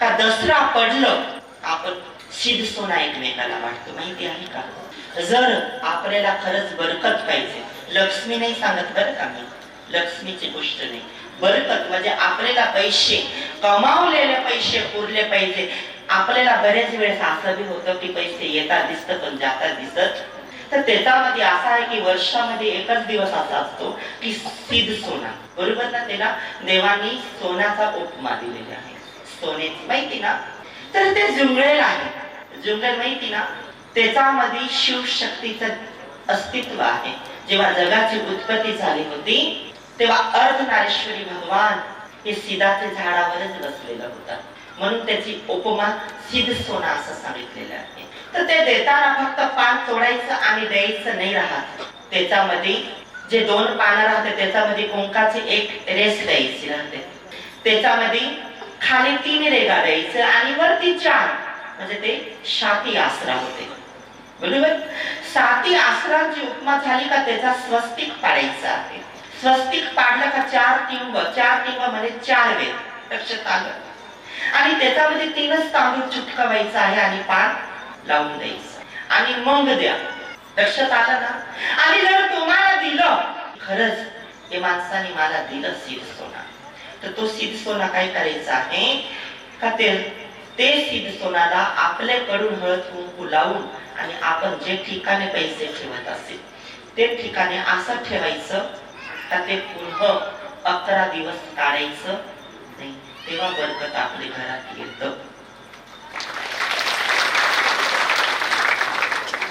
का दसरा पडलं आपण सिद्ध सोना एकमेकाला वाटतो माहिती आहे का? जर आपल्याला खरंच बरकत पाहिजे. लक्ष्मी नाही सांगत बरं का मी? लक्ष्मीची गोष्ट नाही. बरकत म्हणजे आपल्याला पैसे कमावलेले पैसे उरले पाहिजे. आपल्याला बऱ्याच वेळेस असं बी होतं की पैसे येतात दिसत पण जातात दिसत. तर त्याच्यामध्ये असा आहे की वर्षामध्ये एकच दिवस असा असतो की सिद्ध सोना. बरोबर ना त्याला? देवानी सोन्याचा उपमा दिलेला आहे. सोन्याची. माहिती ना? तर ते जुंगळेल आहे. जुंगळेल माहिती ना? त्याच्यामध्ये शिवशक्तीचं अस्तित्व आहे. जेव्हा जगाची उत्पत्ती झाली होती तेव्हा अर्धनारेश्वरी भगवान हे सिदाच्या झाडावरच बसलेलं होतं. म्हणून त्याची उपमा सिद्ध सोना असं सांगितलेलं आहे. तर ते देताना फक्त पान तोडायचं आणि द्यायचं नाही राहत. त्याच्यामध्ये जे दोन पानं राहते त्याच्यामध्ये कुंकाचे एक रेस द्यायची राहते. त्याच्यामध्ये खाली तीन रेगा द्यायचं आणि वरती चार. म्हणजे ते शाती आसरा होते. बरोबर? साती आसराची उपमा झाली का त्याचा स्वस्तिक पाडायचा आहे. स्वस्तिक पाडलं का चार टिंब? चार टिंब म्हणजे चार वेद. लक्षात आलं? आणि त्याच्यामध्ये तीनच तांदूळ चुटकवायचा आहे आणि पान लावून द्यायचं. आणि मग द्या. लक्षात आलं ना? आणि जर तुम्हाला दिलं खरंच ते माणसाने मला दिलं सीर सोना तर तो सिद्ध सोना काय करायचा आहे का ते ते सिद्ध सोनाला आपल्याकडून हळद कुंकू लावून आणि आपण जे ठिकाणी पैसे ठेवत असेल ते ठिकाणी असं ठेवायचं का ते पुन्हा अकरा दिवस काढायचं? नाही तेव्हा बरकत आपल्या घरात येतं.